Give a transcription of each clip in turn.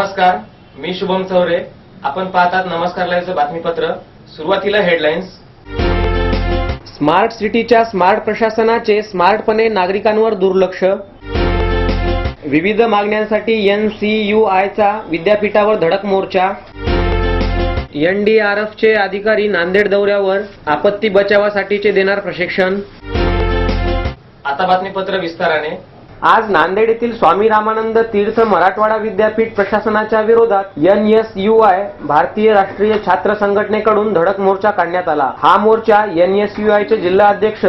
नमस्कार मी शुभम चौरे. आपण पाहतात नमस्कार लाईव्हचं बातमीपत्र. सुरुवातीला हेडलाईन्स स्मार्ट सिटीच्या स्मार्ट प्रशासनाचे स्मार्टपणे नागरिकांवर दुर्लक्ष. विविध मागण्यांसाठी एन सी यू आयचा विद्यापीठावर धडक मोर्चा. एनडीआरएफचे अधिकारी नांदेड दौऱ्यावर आपत्ती बचावासाठीचे देणार प्रशिक्षण. आता बातमीपत्र विस्ताराने. आज नांदेड येथील स्वामी रामानंद तीर्थ मराठवाडा विद्यापीठ प्रशासनाच्या विरोधात एन एस यू आय भारतीय राष्ट्रीय छात्र संघटनेकडून धडक मोर्चा काढण्यात आला. हा मोर्चा एन एस यू आय चे जिल्हा अध्यक्ष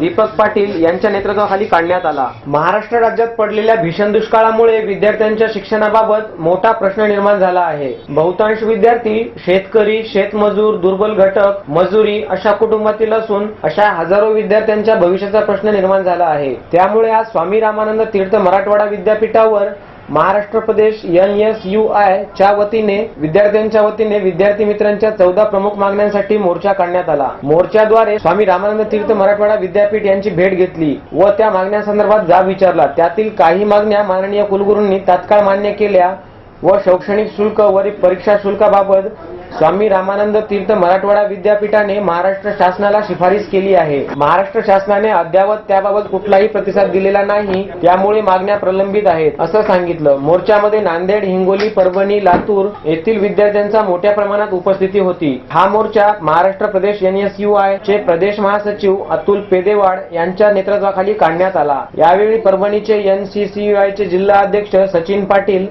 दीपक पाटील यांच्या नेतृत्वाखाली काढण्यात आला. महाराष्ट्र राज्यात पडलेल्या भीषण दुष्काळामुळे विद्यार्थ्यांच्या शिक्षणाबाबत मोठा प्रश्न निर्माण झाला आहे. बहुतांश विद्यार्थी शेतकरी शेतमजूर दुर्बल घटक मजुरी अशा कुटुंबातील असून अशा हजारो विद्यार्थ्यांच्या भविष्याचा प्रश्न निर्माण झाला आहे. त्यामुळे आज स्वामी रामानंद विवेकानंद तीर्थ मराठवाडा विद्यापीठावर महाराष्ट्र प्रदेश एन एस यू आय च्या वतीने विद्यार्थ्यांच्या वतीने विद्यार्थी मित्रांच्या चौदा प्रमुख मागण्यांसाठी मोर्चा काढण्यात आला. मोर्चाद्वारे स्वामी रामानंद तीर्थ मराठवाडा विद्यापीठ यांची भेट घेतली व त्या मागण्यांसंदर्भात जाब विचारला. त्यातील काही मागण्या माननीय कुलगुरूंनी तात्काळ मान्य केल्या व शैक्षणिक शुल्क व परीक्षा शुल्काबाबत स्वामी रामानंद तीर्थ मराठवाडा विद्यापीठाने महाराष्ट्र शासनाला शिफारस केली आहे. महाराष्ट्र शासनाने अद्यावत त्याबाबत कुठलाही प्रतिसाद दिलेला नाही त्यामुळे मागण्या प्रलंबित आहेत असं सांगितलं. मोर्चामध्ये नांदेड हिंगोली परभणी लातूर येथील विद्यार्थ्यांचा मोठ्या प्रमाणात उपस्थिती होती. हा मोर्चा महाराष्ट्र प्रदेश एन एस यू आय चे प्रदेश महासचिव अतुल पेदेवाड यांच्या नेतृत्वाखाली काढण्यात आला. यावेळी परभणीचे N C C U I चे जिल्हा अध्यक्ष Sachin Patil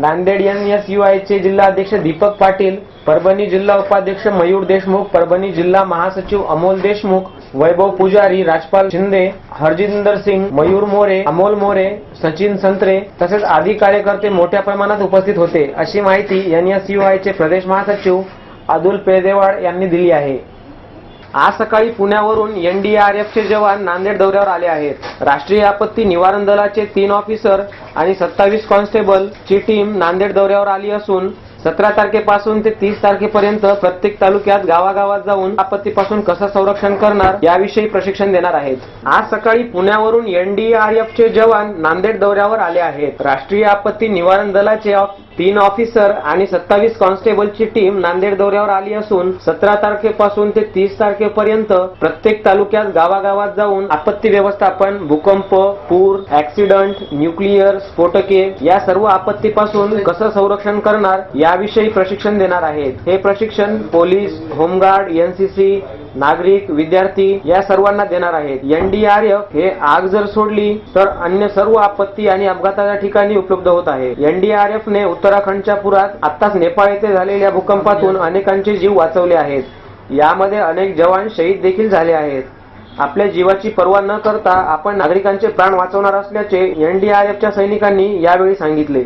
Nanded N S U I चे दीपक पाटील परभणी जिल्हा उपाध्यक्ष मयूर देशमुख परभणी जिल्हा महासचिव अमोल देशमुख वैभव पुजारी राजपाल शिंदे हरजिंदर सिंग मयूर मोरे अमोल मोरे सचिन संत्रे तसेच आदी कार्यकर्ते मोठ्या प्रमाणात उपस्थित होते अशी माहिती एन एस यू आय चे प्रदेश महासचिव अदुल पेदेवाड यांनी दिली आहे. आज सकाळी पुण्यावरून एनडीआरएफ चे जवान नांदेड दौऱ्यावर आले आहेत. राष्ट्रीय आपत्ती निवारण दलाचे तीन ऑफिसर आणि सत्तावीस कॉन्स्टेबल ची टीम नांदेड दौऱ्यावर आली असून सतरा तारखेपासून ते तीस तारखेपर्यंत प्रत्येक तालुक्यात गावागावात जाऊन आपत्तीपासून कसं संरक्षण करणार याविषयी प्रशिक्षण देणार आहेत. आज सकाळी पुण्यावरून एनडीआरएफ चे जवान नांदेड दौऱ्यावर आले आहेत. राष्ट्रीय आपत्ती निवारण दलाचे तीन ऑफिसर आणि सत्तावीस कॉन्स्टेबलची टीम नांदेड दौऱ्यावर आली असून सतरा तारखेपासून ते तीस तारखेपर्यंत प्रत्येक तालुक्यात गावागावात जाऊन आपत्ती व्यवस्थापन भूकंप पूर ऍक्सिडंट न्यूक्लिअर स्फोटके या सर्व आपत्तीपासून कसं संरक्षण करणार याविषयी प्रशिक्षण देणार आहेत. हे प्रशिक्षण पोलीस होमगार्ड एनसीसी नागरिक विद्यार्थी या सर्वांना देणार आहेत. एनडीआरएफ हे आग जर सोडली तर अन्य सर्व आपत्ती आणि अपघाताच्या ठिकाणी उपलब्ध होत आहे. एनडीआरएफ ने उत्तराखंडच्या पुरात आताच नेपाळ येथे झालेल्या भूकंपातून अनेकांचे जीव वाचवले आहेत. यामध्ये अनेक जवान शहीद देखील झाले आहेत. आपल्या जीवाची पर्वा न करता आपण नागरिकांचे प्राण वाचवणार असल्याचे एनडीआरएफच्या सैनिकांनी यावेळी सांगितले.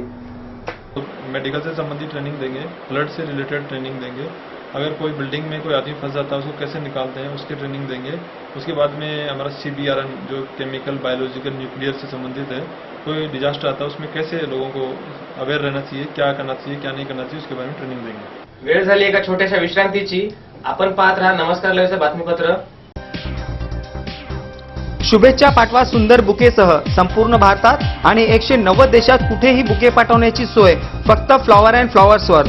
मेडिकल से संबंधित ट्रेनिंग देंगे ब्लड से रिलेटेड ट्रेनिंग देंगे. अगर कोई बिल्डिंग में कोई आदमी फंस जाता है उसको कैसे निकालते हैं? उसकी ट्रेनिंग देंगे। उसके बाद में हमारा सी जो केमिकल बायोलॉजिकल न्यूक्लियर से संबंधित है कोई डिजास्टर आता है उसमें कैसे लोगों को अवेयर रहना चाहिए? क्या करना चाहिए क्या नहीं करना चाहिए उसके बारे में ट्रेनिंग देंगे। वेळ झाली एका छोट्याशा विश्रांतीची. आपण पाहत राहा नमस्कार लाईव्हचं बातमीपत्र. शुभेच्छा पाठवा सुंदर बुकेसह. संपूर्ण भारतात आणि एकशे नव्वद देशात कुठेही बुके पाठवण्याची सोय. फक्त फ्लॉवर अँड फ्लॉवर्सवर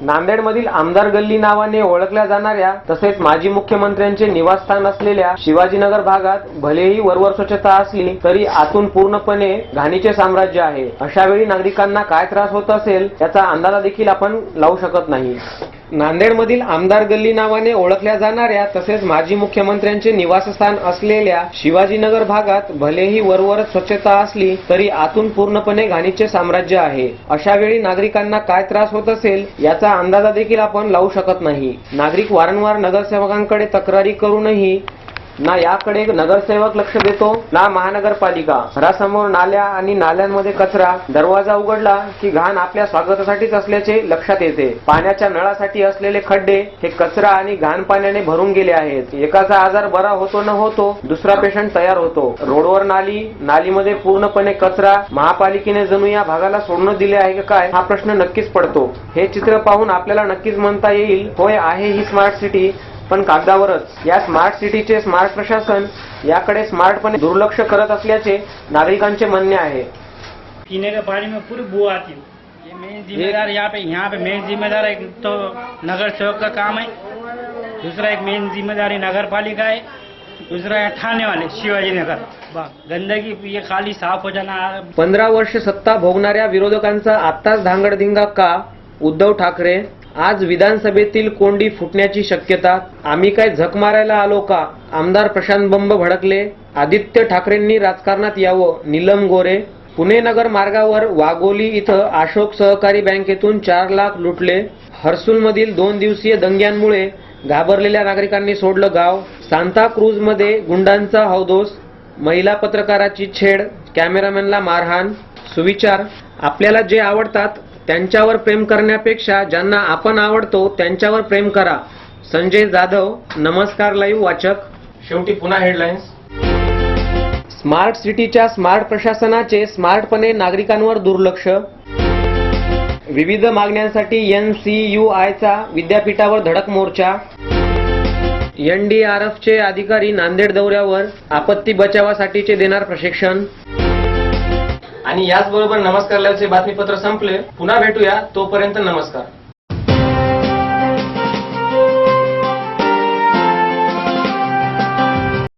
नांदेडमधील आमदार गल्ली नावाने ओळखल्या जाणाऱ्या तसेच माजी मुख्यमंत्र्यांचे निवासस्थान असलेल्या शिवाजीनगर भागात भलेही वरवर स्वच्छता असली तरी आतून पूर्णपणे घाणीचे साम्राज्य आहे. अशा वेळी नागरिकांना काय त्रास होत असेल याचा अंदाजा देखील आपण लावू शकत नाही. नांदेडमधील आमदार गल्ली नावाने ओळखल्या जाणाऱ्या तसेच माजी मुख्यमंत्र्यांचे निवासस्थान असलेल्या शिवाजीनगर भागात भलेही वरवर स्वच्छता असली तरी आतून पूर्णपणे घाणीचे साम्राज्य आहे. अशा वेळी नागरिकांना काय त्रास होत असेल याचा अंदाजा देखील आपण लावू शकत नाही. नागरिक वारंवार नगरसेवकांकडे तक्रारी करूनही ना याकडे नगरसेवक लक्ष देतो ना महानगरपालिका. घरासमोर नाल्या आणि नाल्यांमध्ये कचरा. दरवाजा उघडला की घाण आपल्या स्वागतासाठीच असल्याचे लक्षात येते. पाण्याच्या नळासाठी असलेले खड्डे हे कचरा आणि घाण पाण्याने भरून गेले आहेत. एकाचा आजार बरा होतो न होतो दुसरा पेशंट तयार होतो. रोडवर नाली नालीमध्ये पूर्णपणे कचरा. महापालिकेने जणू या भागाला सोडणं दिले आहे का काय हा प्रश्न नक्कीच पडतो. हे चित्र पाहून आपल्याला नक्कीच म्हणता येईल होय आहे ही स्मार्ट सिटी. पण कागदावरच. या स्मार्ट सिटीचे स्मार्ट प्रशासन याकडे स्मार्टपणे दुर्लक्ष करत असल्याचे नागरिकांचे म्हणणे आहे. पीने के पानी में पूरी बू आती है ये मेन जिम्मेदार यहाँ पे यहाँ पे मेन जिम्मेदार एक तो नगर सेवक का काम है। दूसरा एक मेन जिम्मेदारी नगर पालिका है। दूसरा है थाने वाले शिवाजी नगर। गंदगी ये खाली साफ हो जाना पंधरा वर्ष सत्ता भोगणाऱ्या विरोधकांचा आत्ताच धांगडधिंगा का उद्धव ठाकरे आज विधानसभेतील कोंडी फुटण्याची शक्यता आम्ही काय झक मारायला आलो का? आमदार प्रशांत बंब भडकले. आदित्य ठाकरेंनी राजकारणात यावं. नीलम गोरे पुणे नगर मार्गावर वाघोली इथं अशोक सहकारी बँकेतून चार लाख लुटले. हर्सुलमधील दोन दिवसीय दंग्यांमुळे घाबरलेल्या नागरिकांनी सोडलं गाव. सांताक्रूजमध्ये गुंडांचा हौदोस. महिला पत्रकाराची छेड कॅमेरामॅनला मारहाण. सुविचार. आपल्याला जे आवडतात त्यांच्यावर प्रेम करण्यापेक्षा ज्यांना आपण आवडतो त्यांच्यावर प्रेम करा. संजय जाधव नमस्कार लाईव्ह वाचक. शेवटी पुन्हा हेडलाईन्स स्मार्ट सिटीच्या स्मार्ट प्रशासनाचे स्मार्टपणे नागरिकांवर दुर्लक्ष. विविध मागण्यांसाठी एन सी यू आयचा विद्यापीठावर धडक मोर्चा. एनडीआरएफचे अधिकारी नांदेड दौऱ्यावर आपत्ती बचावासाठीचे देणार प्रशिक्षण. आणि याचबरोबर नमस्कार लाईव्हचे बातमीपत्र संपले. पुन्हा भेटूया. तोपर्यंत नमस्कार.